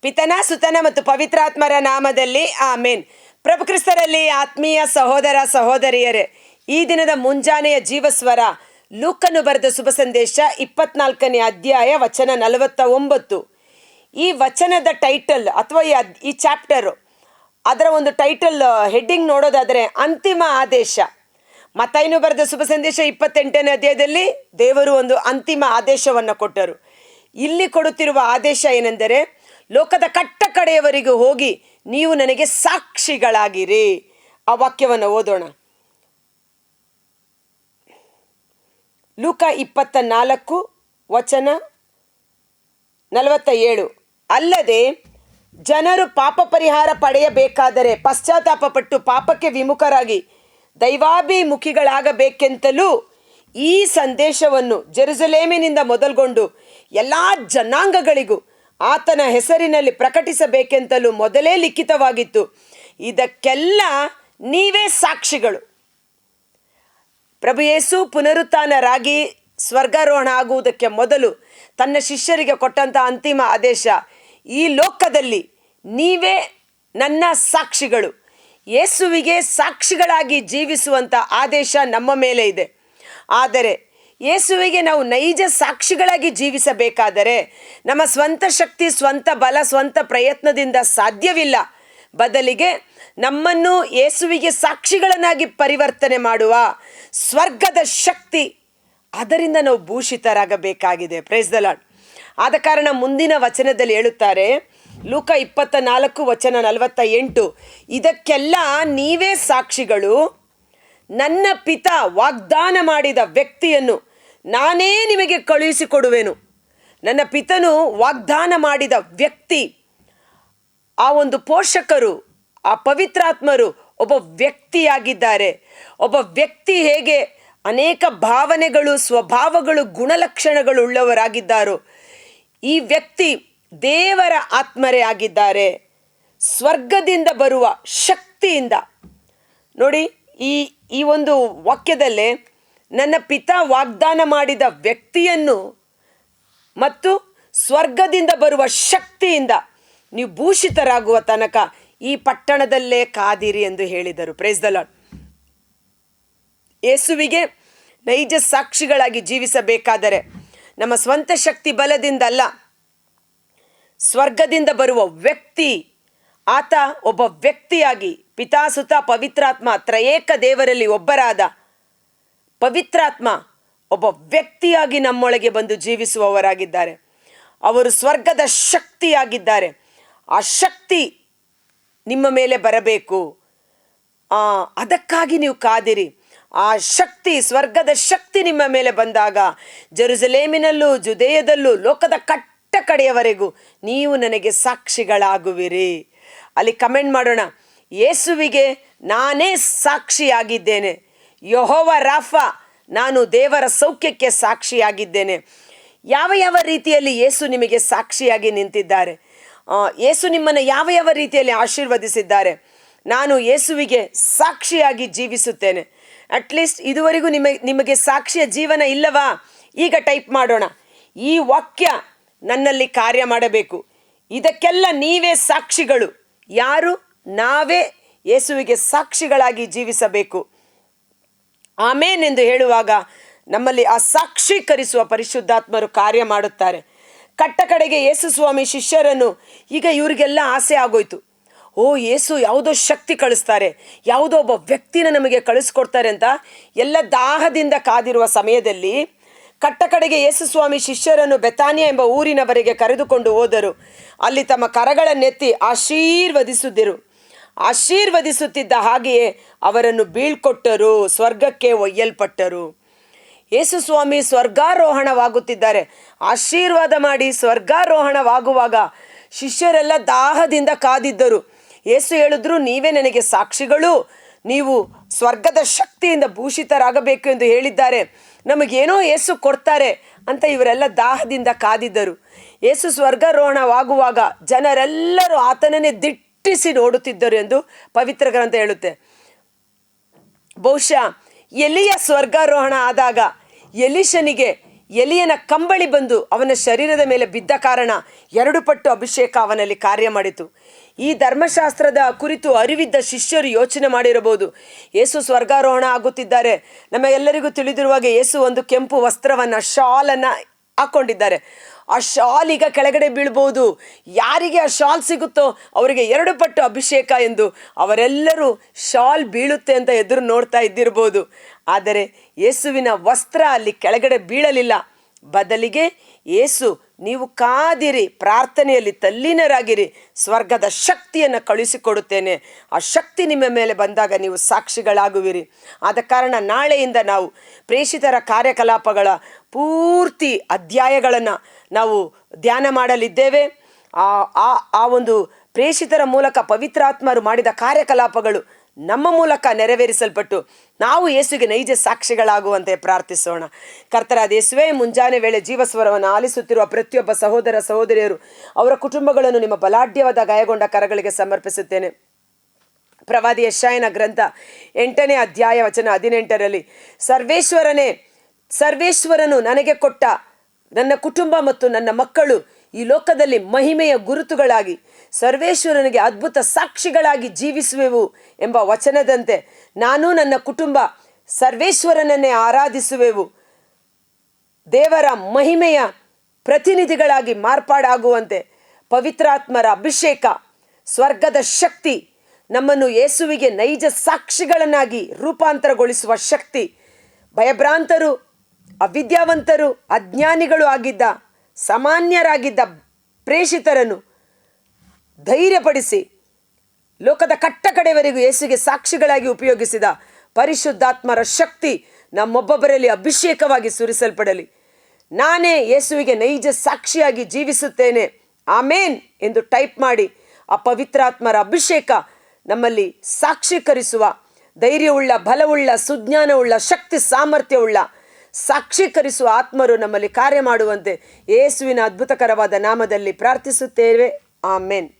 ಪಿತನ, ಸುತನ ಮತ್ತು ಪವಿತ್ರಾತ್ಮರ ನಾಮದಲ್ಲಿ ಆಮೇನ್. ಪ್ರಭು ಕ್ರಿಸ್ತರಲ್ಲಿ ಆತ್ಮೀಯ ಸಹೋದರ ಸಹೋದರಿಯರೇ, ಈ ದಿನದ ಮುಂಜಾನೆಯ ಜೀವಸ್ವರ ಲೂಕನ್ನು ಬರೆದ ಶುಭ ಸಂದೇಶ ಇಪ್ಪತ್ನಾಲ್ಕನೇ ಅಧ್ಯಾಯ ವಚನ ನಲವತ್ತ ಒಂಬತ್ತು ಈ ವಚನದ ಟೈಟಲ್ ಅಥವಾ ಈ ಅದ್- ಈ ಚಾಪ್ಟರು, ಅದರ ಒಂದು ಟೈಟಲ್, ಹೆಡ್ಡಿಂಗ್ ನೋಡೋದಾದರೆ ಅಂತಿಮ ಆದೇಶ. ಮತ್ತೈನು ಬರೆದ ಶುಭ ಸಂದೇಶ ಇಪ್ಪತ್ತೆಂಟನೇ ಅಧ್ಯಾಯದಲ್ಲಿ ದೇವರು ಒಂದು ಅಂತಿಮ ಆದೇಶವನ್ನು ಕೊಟ್ಟರು. ಇಲ್ಲಿ ಕೊಡುತ್ತಿರುವ ಆದೇಶ ಏನೆಂದರೆ ಲೋಕದ ಕಟ್ಟ ಕಡೆಯವರೆಗೂ ಹೋಗಿ ನೀವು ನನಗೆ ಸಾಕ್ಷಿಗಳಾಗಿರಿ. ಆ ವಾಕ್ಯವನ್ನು ಓದೋಣ. ಲೂಕ ಇಪ್ಪತ್ತ ನಾಲ್ಕು ವಚನ ನಲವತ್ತ ಏಳು ಅಲ್ಲದೆ ಜನರು ಪಾಪ ಪರಿಹಾರ ಪಡೆಯಬೇಕಾದರೆ ಪಶ್ಚಾತ್ತಾಪ ಪಟ್ಟು ಪಾಪಕ್ಕೆ ವಿಮುಖರಾಗಿ ದೈವಾಭಿಮುಖಿಗಳಾಗಬೇಕೆಂತಲೂ ಈ ಸಂದೇಶವನ್ನು ಜೆರುಸಲೇಮಿನಿಂದ ಮೊದಲ್ಗೊಂಡು ಎಲ್ಲ ಜನಾಂಗಗಳಿಗೂ ಆತನ ಹೆಸರಿನಲ್ಲಿ ಪ್ರಕಟಿಸಬೇಕೆಂತಲೂ ಮೊದಲೇ ಲಿಖಿತವಾಗಿತ್ತು. ಇದಕ್ಕೆಲ್ಲ ನೀವೇ ಸಾಕ್ಷಿಗಳು. ಪ್ರಭು ಯೇಸು ಪುನರುತ್ಥಾನರಾಗಿ ಸ್ವರ್ಗಾರೋಹಣ ಆಗುವುದಕ್ಕೆ ಮೊದಲು ತನ್ನ ಶಿಷ್ಯರಿಗೆ ಕೊಟ್ಟಂಥ ಅಂತಿಮ ಆದೇಶ, ಈ ಲೋಕದಲ್ಲಿ ನೀವೇ ನನ್ನ ಸಾಕ್ಷಿಗಳು. ಯೇಸುವಿಗೆ ಸಾಕ್ಷಿಗಳಾಗಿ ಜೀವಿಸುವಂಥ ಆದೇಶ ನಮ್ಮ ಮೇಲೆ ಇದೆ. ಆದರೆ ಯೇಸುವಿಗೆ ನಾವು ನೈಜ ಸಾಕ್ಷಿಗಳಾಗಿ ಜೀವಿಸಬೇಕಾದರೆ ನಮ್ಮ ಸ್ವಂತ ಶಕ್ತಿ, ಸ್ವಂತ ಬಲ, ಸ್ವಂತ ಪ್ರಯತ್ನದಿಂದ ಸಾಧ್ಯವಿಲ್ಲ. ಬದಲಿಗೆ ನಮ್ಮನ್ನು ಯೇಸುವಿಗೆ ಸಾಕ್ಷಿಗಳನ್ನಾಗಿ ಪರಿವರ್ತನೆ ಮಾಡುವ ಸ್ವರ್ಗದ ಶಕ್ತಿ ಅದರಿಂದ ನಾವು ಭೂಷಿತರಾಗಬೇಕಾಗಿದೆ. ಪ್ರೈಸ್ ದ ಲಾರ್ಡ್ ಆದ ಕಾರಣ ಮುಂದಿನ ವಚನದಲ್ಲಿ ಹೇಳುತ್ತಾರೆ, ಲೂಕ ಇಪ್ಪತ್ತ ನಾಲ್ಕು ವಚನ ನಲವತ್ತ ಎಂಟು ಇದಕ್ಕೆಲ್ಲ ನೀವೇ ಸಾಕ್ಷಿಗಳು, ನನ್ನ ಪಿತ ವಾಗ್ದಾನ ಮಾಡಿದ ವ್ಯಕ್ತಿಯನ್ನು ನಾನೇ ನಿಮಗೆ ಕಳುಹಿಸಿಕೊಡುವೆನು. ನನ್ನ ಪಿತನು ವಾಗ್ದಾನ ಮಾಡಿದ ವ್ಯಕ್ತಿ, ಆ ಒಂದು ಪೋಷಕರು, ಆ ಪವಿತ್ರಾತ್ಮರು ಒಬ್ಬ ವ್ಯಕ್ತಿಯಾಗಿದ್ದಾರೆ. ಒಬ್ಬ ವ್ಯಕ್ತಿ ಹೇಗೆ ಅನೇಕ ಭಾವನೆಗಳು, ಸ್ವಭಾವಗಳು, ಗುಣಲಕ್ಷಣಗಳು ಉಳ್ಳವರಾಗಿದ್ದಾರೋ, ಈ ವ್ಯಕ್ತಿ ದೇವರ ಆತ್ಮರೇ ಆಗಿದ್ದಾರೆ. ಸ್ವರ್ಗದಿಂದ ಬರುವ ಶಕ್ತಿಯಿಂದ. ನೋಡಿ, ಈ ಈ ಒಂದು ವಾಕ್ಯದಲ್ಲೇ ನನ್ನ ಪಿತಾ ವಾಗ್ದಾನ ಮಾಡಿದ ವ್ಯಕ್ತಿಯನ್ನು ಮತ್ತು ಸ್ವರ್ಗದಿಂದ ಬರುವ ಶಕ್ತಿಯಿಂದ ನೀವು ಭೂಷಿತರಾಗುವ ತನಕ ಈ ಪಟ್ಟಣದಲ್ಲೇ ಕಾದಿರಿ ಎಂದು ಹೇಳಿದರು. ಪ್ರೇಸ್ ದ ಲಾಡ್ ಯೇಸುವಿಗೆ ನೈಜ ಸಾಕ್ಷಿಗಳಾಗಿ ಜೀವಿಸಬೇಕಾದರೆ ನಮ್ಮ ಸ್ವಂತ ಶಕ್ತಿ ಬಲದಿಂದಲ್ಲ ಸ್ವರ್ಗದಿಂದ ಬರುವ ವ್ಯಕ್ತಿ, ಆತ ಒಬ್ಬ ವ್ಯಕ್ತಿಯಾಗಿ ಪಿತಾಸುತ ಪವಿತ್ರಾತ್ಮ ತ್ರಯೇಕ ದೇವರಲ್ಲಿ ಒಬ್ಬರಾದ ಪವಿತ್ರಾತ್ಮ ಒಬ್ಬ ವ್ಯಕ್ತಿಯಾಗಿ ನಮ್ಮೊಳಗೆ ಬಂದು ಜೀವಿಸುವವರಾಗಿದ್ದಾರೆ. ಅವರು ಸ್ವರ್ಗದ ಶಕ್ತಿಯಾಗಿದ್ದಾರೆ. ಆ ಶಕ್ತಿ ನಿಮ್ಮ ಮೇಲೆ ಬರಬೇಕು. ಅದಕ್ಕಾಗಿ ನೀವು ಕಾದಿರಿ. ಆ ಶಕ್ತಿ, ಸ್ವರ್ಗದ ಶಕ್ತಿ ನಿಮ್ಮ ಮೇಲೆ ಬಂದಾಗ, ಜೆರುಸಲೇಮಿನಲ್ಲೂ, ಜುದೇಯದಲ್ಲೂ, ಲೋಕದ ಕಟ್ಟ ಕಡೆಯವರೆಗೂ ನೀವು ನನಗೆ ಸಾಕ್ಷಿಗಳಾಗುವಿರಿ. ಅಲ್ಲಿ ಕಮೆಂಟ್ ಮಾಡೋಣ, ಯೇಸುವಿಗೆ ನಾನೇ ಸಾಕ್ಷಿಯಾಗಿದ್ದೇನೆ. ಯಹೋವ ರಾಫ, ನಾನು ದೇವರ ಸೌಖ್ಯಕ್ಕೆ ಸಾಕ್ಷಿಯಾಗಿದ್ದೇನೆ. ಯಾವ ಯಾವ ರೀತಿಯಲ್ಲಿ ಯೇಸು ನಿಮಗೆ ಸಾಕ್ಷಿಯಾಗಿ ನಿಂತಿದ್ದಾರೆ? ಯೇಸು ನಿಮ್ಮನ್ನು ಯಾವ ಯಾವ ರೀತಿಯಲ್ಲಿ ಆಶೀರ್ವದಿಸಿದ್ದಾರೆ? ನಾನು ಯೇಸುವಿಗೆ ಸಾಕ್ಷಿಯಾಗಿ ಜೀವಿಸುತ್ತೇನೆ. ಅಟ್ಲೀಸ್ಟ್ ಇದುವರೆಗೂ ನಿಮಗೆ ನಿಮಗೆ ಸಾಕ್ಷಿಯ ಜೀವನ ಇಲ್ಲವಾ? ಈಗ ಟೈಪ್ ಮಾಡೋಣ. ಈ ವಾಕ್ಯ ನನ್ನಲ್ಲಿ ಕಾರ್ಯ ಮಾಡಬೇಕು. ಇದಕ್ಕೆಲ್ಲ ನೀವೇ ಸಾಕ್ಷಿಗಳು. ಯಾರು? ನಾವೇ ಯೇಸುವಿಗೆ ಸಾಕ್ಷಿಗಳಾಗಿ ಜೀವಿಸಬೇಕು. ಆಮೇನ್ ಎಂದು ಹೇಳುವಾಗ ನಮ್ಮಲ್ಲಿ ಆ ಸಾಕ್ಷೀಕರಿಸುವ ಪರಿಶುದ್ಧಾತ್ಮರು ಕಾರ್ಯ ಮಾಡುತ್ತಾರೆ. ಕಟ್ಟ ಕಡೆಗೆ ಯೇಸು ಸ್ವಾಮಿ ಶಿಷ್ಯರನ್ನು ಈಗ ಇವರಿಗೆಲ್ಲ ಆಸೆ ಆಗೋಯ್ತು. ಓ, ಯೇಸು ಯಾವುದೋ ಶಕ್ತಿ ಕಳಿಸ್ತಾರೆ, ಯಾವುದೋ ಒಬ್ಬ ವ್ಯಕ್ತಿನ ನಮಗೆ ಕಳಿಸ್ಕೊಡ್ತಾರೆ ಅಂತ ಎಲ್ಲ ದಾಹದಿಂದ ಕಾದಿರುವ ಸಮಯದಲ್ಲಿ ಕಟ್ಟ ಕಡೆಗೆ ಯೇಸು ಸ್ವಾಮಿ ಶಿಷ್ಯರನ್ನು ಬೆತಾನಿಯ ಎಂಬ ಊರಿನವರೆಗೆ ಕರೆದುಕೊಂಡು ಹೋದರು. ಅಲ್ಲಿ ತಮ್ಮ ಕರಗಳನ್ನೆತ್ತಿ ಆಶೀರ್ವದಿಸುತ್ತಿರು. ಆಶೀರ್ವದಿಸುತ್ತಿದ್ದ ಹಾಗೆಯೇ ಅವರನ್ನು ಬೀಳ್ಕೊಟ್ಟರು, ಸ್ವರ್ಗಕ್ಕೆ ಒಯ್ಯಲ್ಪಟ್ಟರು. ಯೇಸು ಸ್ವಾಮಿ ಸ್ವರ್ಗಾರೋಹಣವಾಗುತ್ತಿದ್ದಾರೆ. ಆಶೀರ್ವಾದ ಮಾಡಿ ಸ್ವರ್ಗಾರೋಹಣವಾಗುವಾಗ ಶಿಷ್ಯರೆಲ್ಲ ದಾಹದಿಂದ ಕಾದಿದ್ದರು. ಯೇಸು ಹೇಳಿದ್ರು, ನೀವೇ ನನಗೆ ಸಾಕ್ಷಿಗಳು. ನೀವು ಸ್ವರ್ಗದ ಶಕ್ತಿಯಿಂದ ಭೂಷಿತರಾಗಬೇಕು ಎಂದು ಹೇಳಿದ್ದಾರೆ. ನಮಗೇನೋ ಯೇಸು ಕೊಡ್ತಾರೆ ಅಂತ ಇವರೆಲ್ಲ ದಾಹದಿಂದ ಕಾದಿದ್ದರು. ಯೇಸು ಸ್ವರ್ಗಾರೋಹಣವಾಗುವಾಗ ಜನರೆಲ್ಲರೂ ಆತನನ್ನೇ ದಿಟ್ಟಿಸಿ ನೋಡುತ್ತಿದ್ದರು ಎಂದು ಪವಿತ್ರ ಗ್ರಂಥ ಹೇಳುತ್ತೆ. ಬಹುಶಃ ಎಲಿಯ ಸ್ವರ್ಗಾರೋಹಣ ಆದಾಗ ಎಲಿಶನಿಗೆ ಎಲಿಯನ ಕಂಬಳಿ ಬಂದು ಅವನ ಶರೀರದ ಮೇಲೆ ಬಿದ್ದ ಕಾರಣ ಎರಡು ಪಟ್ಟು ಅಭಿಷೇಕ ಅವನಲ್ಲಿ ಕಾರ್ಯ ಮಾಡಿತು. ಈ ಧರ್ಮಶಾಸ್ತ್ರದ ಕುರಿತು ಅರಿವಿದ್ದ ಶಿಷ್ಯರು ಯೋಚನೆ ಮಾಡಿರಬಹುದು. ಯೇಸು ಸ್ವರ್ಗಾರೋಹಣ ಆಗುತ್ತಿದ್ದಾರೆ. ನಮಗೆಲ್ಲರಿಗೂ ತಿಳಿದಿರುವಾಗ ಯೇಸು ಒಂದು ಕೆಂಪು ವಸ್ತ್ರವನ್ನು, ಶಾಲನ್ನು ಹಾಕ್ಕೊಂಡಿದ್ದಾರೆ ಆ ಶಾಲ್ ಈಗ ಕೆಳಗಡೆ ಬೀಳ್ಬೋದು. ಯಾರಿಗೆ ಆ ಶಾಲ್ ಸಿಗುತ್ತೋ ಅವರಿಗೆ ಎರಡು ಪಟ್ಟು ಅಭಿಷೇಕ ಎಂದು ಅವರೆಲ್ಲರೂ ಶಾಲ್ ಬೀಳುತ್ತೆ ಅಂತ ಎದುರು ನೋಡ್ತಾ ಇದ್ದಿರ್ಬೋದು. ಆದರೆ ಯೇಸುವಿನ ವಸ್ತ್ರ ಅಲ್ಲಿ ಕೆಳಗಡೆ ಬೀಳಲಿಲ್ಲ. ಬದಲಿಗೆ ಏಸು ನೀವು ಕಾದಿರಿ, ಪ್ರಾರ್ಥನೆಯಲ್ಲಿ ತಲ್ಲೀನರಾಗಿರಿ, ಸ್ವರ್ಗದ ಶಕ್ತಿಯನ್ನು ಕಳುಹಿಸಿಕೊಡುತ್ತೇನೆ. ಆ ಶಕ್ತಿ ನಿಮ್ಮ ಮೇಲೆ ಬಂದಾಗ ನೀವು ಸಾಕ್ಷಿಗಳಾಗುವಿರಿ. ಆದ ಕಾರಣ ನಾಳೆಯಿಂದ ನಾವು ಪ್ರೇಷಿತರ ಕಾರ್ಯಕಲಾಪಗಳ ಪೂರ್ತಿ ಅಧ್ಯಾಯಗಳನ್ನು ನಾವು ಧ್ಯಾನ ಮಾಡಲಿದ್ದೇವೆ. ಆ ಆ ಆ ಒಂದು ಪ್ರೇಷಿತರ ಮೂಲಕ ಪವಿತ್ರಾತ್ಮರು ಮಾಡಿದ ಕಾರ್ಯಕಲಾಪಗಳು ನಮ್ಮ ಮೂಲಕ ನೆರವೇರಿಸಲ್ಪಟ್ಟು ನಾವು ಯೇಸುಗೆ ನೈಜ ಸಾಕ್ಷಿಗಳಾಗುವಂತೆ ಪ್ರಾರ್ಥಿಸೋಣ. ಕರ್ತರಾದ ಯೇಸುವೆ, ಮುಂಜಾನೆ ವೇಳೆ ಜೀವಸ್ವರವನ್ನು ಆಲಿಸುತ್ತಿರುವ ಪ್ರತಿಯೊಬ್ಬ ಸಹೋದರ ಸಹೋದರಿಯರು ಅವರ ಕುಟುಂಬಗಳನ್ನು ನಿಮ್ಮ ಬಲಾಢ್ಯವಾದ ಗಾಯಗೊಂಡ ಕರಗಳಿಗೆ ಸಮರ್ಪಿಸುತ್ತೇನೆ. ಪ್ರವಾದಿ ಯಶಾಯನ ಗ್ರಂಥ ಎಂಟನೇ ಅಧ್ಯಾಯ ವಚನ ಹದಿನೆಂಟರಲ್ಲಿ, ಸರ್ವೇಶ್ವರನೇ, ಸರ್ವೇಶ್ವರನು ನನಗೆ ಕೊಟ್ಟ ನನ್ನ ಕುಟುಂಬ ಮತ್ತು ನನ್ನ ಮಕ್ಕಳು ಈ ಲೋಕದಲ್ಲಿ ಮಹಿಮೆಯ ಗುರುತುಗಳಾಗಿ, ಸರ್ವೇಶ್ವರನಿಗೆ ಅದ್ಭುತ ಸಾಕ್ಷಿಗಳಾಗಿ ಜೀವಿಸುವೆವು ಎಂಬ ವಚನದಂತೆ ನಾನು ನನ್ನ ಕುಟುಂಬ ಸರ್ವೇಶ್ವರನನ್ನೇ ಆರಾಧಿಸುವೆವು. ದೇವರ ಮಹಿಮೆಯ ಪ್ರತಿನಿಧಿಗಳಾಗಿ ಮಾರ್ಪಾಡಾಗುವಂತೆ ಪವಿತ್ರಾತ್ಮರ ಅಭಿಷೇಕ, ಸ್ವರ್ಗದ ಶಕ್ತಿ, ನಮ್ಮನ್ನು ಯೇಸುವಿಗೆ ನೈಜ ಸಾಕ್ಷಿಗಳನ್ನಾಗಿ ರೂಪಾಂತರಗೊಳಿಸುವ ಶಕ್ತಿ, ಭಯಭ್ರಾಂತರು ಅವಿದ್ಯಾವಂತರು, ಅಜ್ಞಾನಿಗಳು ಆಗಿದ್ದ, ಸಾಮಾನ್ಯರಾಗಿದ್ದ ಪ್ರೇಷಿತರನ್ನು ಧೈರ್ಯಪಡಿಸಿ ಲೋಕದ ಕಟ್ಟ ಕಡೆಯವರೆಗೂ ಯೇಸುಗೆ ಸಾಕ್ಷಿಗಳಾಗಿ ಉಪಯೋಗಿಸಿದ ಪರಿಶುದ್ಧಾತ್ಮರ ಶಕ್ತಿ ನಮ್ಮೊಬ್ಬೊಬ್ಬರಲ್ಲಿ ಅಭಿಷೇಕವಾಗಿ ಸುರಿಸಲ್ಪಡಲಿ. ನಾನೇ ಯೇಸುವಿಗೆ ನೈಜ ಸಾಕ್ಷಿಯಾಗಿ ಜೀವಿಸುತ್ತೇನೆ. ಆಮೇನ್ ಎಂದು ಟೈಪ್ ಮಾಡಿ ಆ ಪವಿತ್ರಾತ್ಮರ ಅಭಿಷೇಕ ನಮ್ಮಲ್ಲಿ ಸಾಕ್ಷೀಕರಿಸುವ ಧೈರ್ಯವುಳ್ಳ, ಬಲವುಳ್ಳ, ಸುಜ್ಞಾನವುಳ್ಳ, ಶಕ್ತಿ ಸಾಮರ್ಥ್ಯವುಳ್ಳ ಸಾಕ್ಷೀಕರಿಸುವ ಆತ್ಮರು ನಮ್ಮಲ್ಲಿ ಕಾರ್ಯ ಮಾಡುವಂತೆ ಯೇಸುವಿನ ಅದ್ಭುತಕರವಾದ ನಾಮದಲ್ಲಿ ಪ್ರಾರ್ಥಿಸುತ್ತೇವೆ. ಆಮೇನ್.